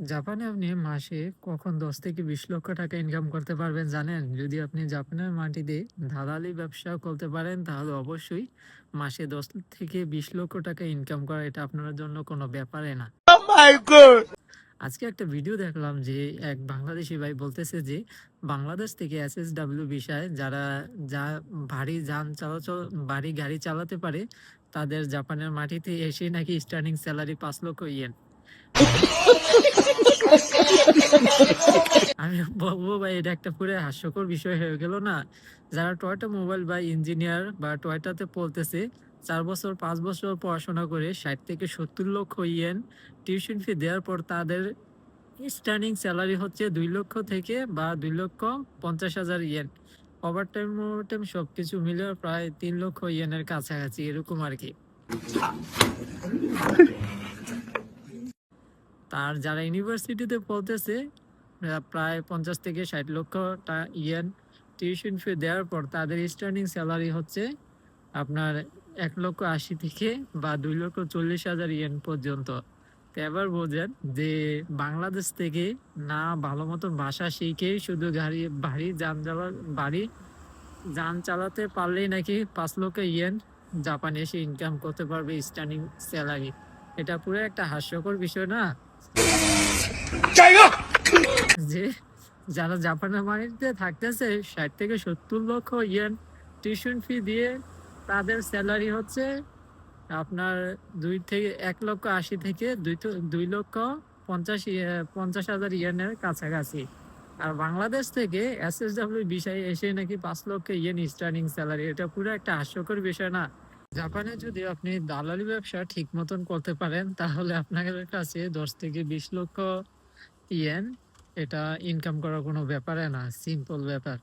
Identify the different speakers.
Speaker 1: জাপানে আপনি মাসে কখন ১০ থেকে ২০ লক্ষ টাকা ইনকাম করতে পারবেন জানেন? যদি আপনি জাপানের মাটিতে দালালি ব্যবসা করতে পারেন তাহলে অবশ্যই মাসে ১০ থেকে ২০ লক্ষ টাকা ইনকাম করা এটা আপনার জন্য কোনো ব্যাপারে না। আজকে একটা ভিডিও দেখলাম যে এক বাংলাদেশি ভাই বলতেছে যে বাংলাদেশ থেকে এসএসডব্লিউ ভিসায় যারা যা ভারী যান চলাচল ভারী গাড়ি চালাতে পারে তাদের জাপানের মাটিতে এসে নাকি স্টার্টিং স্যালারি পাঁচ লক্ষ ইয়েন। আমি বলব ভাই, এটা একটা পুরো হাস্যকর বিষয় হয়ে গেল না? যারা টয়োটা মোবাইল বা ইঞ্জিনিয়ার বা টয়টাতে পড়তেছে, চার বছর, পাঁচ বছর পড়াশোনা করে ৬০ থেকে ৭০ লক্ষ ইয়েন টিউশন ফি দেওয়ার পর তাদের স্টার্টিং স্যালারি হচ্ছে দুই লক্ষ থেকে বা দুই লক্ষ ৫০ হাজার ইয়েন। ওভারটাইম ওভারটাইম সবকিছু মিলে প্রায় তিন লক্ষ ইয়েনের কাছাকাছি, এরকম আরকি। আর যারা ইউনিভার্সিটিতে পড়তেছে প্রায় ৫০ থেকে ৬০ লক্ষ টা ইয়েন টিউশন ফি দেওয়ার পর তাদের স্টার্টিং স্যালারি হচ্ছে আপনার এক লক্ষ ৮০ থেকে বা দুই লক্ষ ৪০ হাজার ইয়েন পর্যন্ত। তো এবার বোঝেন যে বাংলাদেশ থেকে না ভালো মতন ভাষা শিখেই শুধু গাড়ি ভারী যান চালা ভারী যান চালাতে পারলেই নাকি পাঁচ লক্ষ ইয়েন জাপানে এসে ইনকাম করতে পারবে স্টার্টিং স্যালারি। এটা পুরো একটা হাস্যকর বিষয় না? যারা জাপানের মাটিতে থাকতেছে ৬০ থেকে ৭০ লক্ষ ইয়েন টিউশন ফি দিয়ে তাদের স্যালারি হচ্ছে আপনার ২ থেকে ১ লক্ষ ৮০ থেকে ২ ট ২ লক্ষ পঞ্চাশ পঞ্চাশ হাজার ইয়েনের কাছাকাছি। আর বাংলাদেশ থেকে এসএসডব্লিউ ভিসায় এসে নাকি পাঁচ লক্ষ ইয়েন স্টার্নিং স্যালারি। এটা পুরো একটা হাস্যকর বিষয় না? জাপানে যদি আপনি দালালি ব্যবসা ঠিক মতন করতে পারেন, তাহলে আপনাদের কাছে ১০ থেকে ২০ লক্ষ ইয়েন, এটা ইনকাম করার কোনো ব্যাপারে না। সিম্পল ব্যাপার।